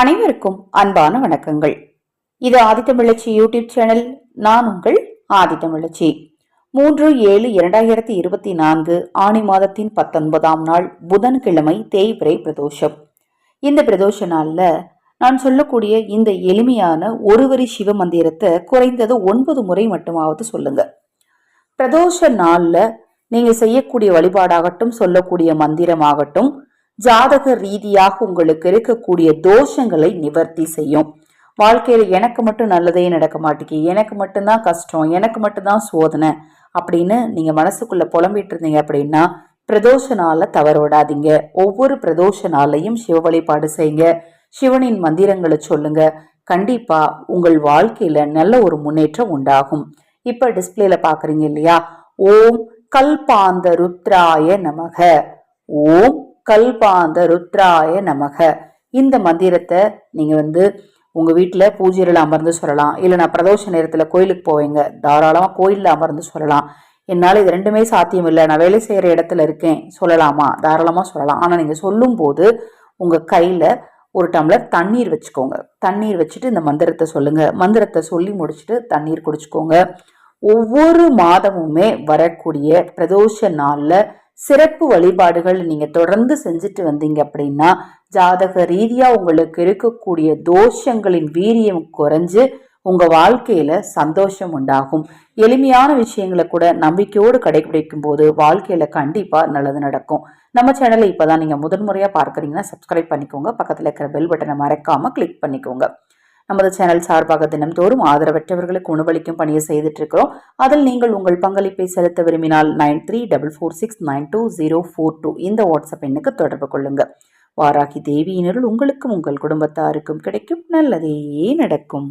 அனைவருக்கும் அன்பான வணக்கங்கள். இது ஆதித்தமிழச்சி யூடியூப் சேனல் நான் உங்கள் ஆதித்தமிழச்சி. மூன்று ஏழு இரண்டாயிரத்தி இருபத்தி நான்கு ஆணி மாதத்தின் பத்தொன்பதாம் நாள் புதன்கிழமை தேய்பிரை பிரதோஷம். இந்த பிரதோஷ நாளில் நான் சொல்லக்கூடிய இந்த எளிமையான ஒருவரி சிவ மந்திரத்தை குறைந்தது ஒன்பது முறை மட்டுமாவது சொல்லுங்க. பிரதோஷ நாளில் நீங்கள் செய்யக்கூடிய வழிபாடாகட்டும் சொல்லக்கூடிய மந்திரமாகட்டும் ஜாதக ரீதியாக உங்களுக்கு இருக்கக்கூடிய தோஷங்களை நிவர்த்தி செய்யும். வாழ்க்கையில் எனக்கு மட்டும் நல்லதே நடக்க மாட்டேங்கி எனக்கு மட்டும்தான் கஷ்டம். எனக்கு மட்டும்தான் சோதனை அப்படின்னு நீங்கள் மனசுக்குள்ளே புலம்பிட்டு இருந்தீங்க அப்படின்னா பிரதோஷ நாள்ல தவறு விடாதீங்க. ஒவ்வொரு பிரதோஷ நாளையும் சிவ வழிபாடு செய்யுங்க. சிவனின் மந்திரங்களை சொல்லுங்க. கண்டிப்பாக உங்கள் வாழ்க்கையில் நல்ல ஒரு முன்னேற்றம் உண்டாகும். இப்போ டிஸ்பிளேல பார்க்குறீங்க இல்லையா? ஓம் கல்பாந்த ருத்ராய நமக. ஓம் கல்பாந்த ருத்ராய நமக. இந்த மந்திரத்தை நீங்க வந்து உங்க வீட்டுல பூஜையில அமர்ந்து சொல்லலாம். இல்ல நான் பிரதோஷ நேரத்துல கோயிலுக்கு போவேங்க. தாராளமா கோயில்ல அமர்ந்து சொல்லலாம். என்னால இது ரெண்டுமே சாத்தியம் இல்லை. நான் வேலை செய்யற இடத்துல இருக்கேன். சொல்லலாமா? தாராளமா சொல்லலாம். ஆனா நீங்க சொல்லும் போது உங்க கையில ஒரு டம்ளர் தண்ணீர் வச்சுக்கோங்க. தண்ணீர் வச்சுட்டு இந்த மந்திரத்தை சொல்லுங்க. மந்திரத்தை சொல்லி முடிச்சுட்டு தண்ணீர் குடிச்சுக்கோங்க. ஒவ்வொரு மாதமுமே வரக்கூடிய பிரதோஷ நாள்ல சிறப்பு வழிபாடுகள் நீங்க தொடர்ந்து செஞ்சுட்டு வந்தீங்க அப்படின்னா ஜாதக ரீதியா உங்களுக்கு இருக்கக்கூடிய தோஷங்களின் வீரியம் குறைஞ்சு உங்க வாழ்க்கையில சந்தோஷம் உண்டாகும். எளிமையான விஷயங்களை கூட நம்பிக்கையோடு கடைபிடிக்கும் போது வாழ்க்கையில கண்டிப்பா நல்லது நடக்கும். நம்ம சேனலை இப்பதான் நீங்க முதன்முறையா பார்க்குறீங்கன்னா சப்ஸ்கிரைப் பண்ணிக்கோங்க. பக்கத்துல இருக்கிற பெல் பட்டனை மறக்காம கிளிக் பண்ணிக்கோங்க. நமது சேனல் சார்பாக தினம்தோறும் ஆதரவற்றவர்களுக்கு உணவளிக்கும் பணியை செய்துட்டு இருக்கிறோம் அதில் நீங்கள் உங்கள் பங்களிப்பை செலுத்த விரும்பினால் nine three double four six nine two zero four two இந்த வாட்ஸ்அப் எண்ணுக்கு தொடர்பு கொள்ளுங்க. வாராகி தேவியினருள் உங்களுக்கும் உங்கள் குடும்பத்தாருக்கும் கிடைக்கும் நல்லதே நடக்கும்.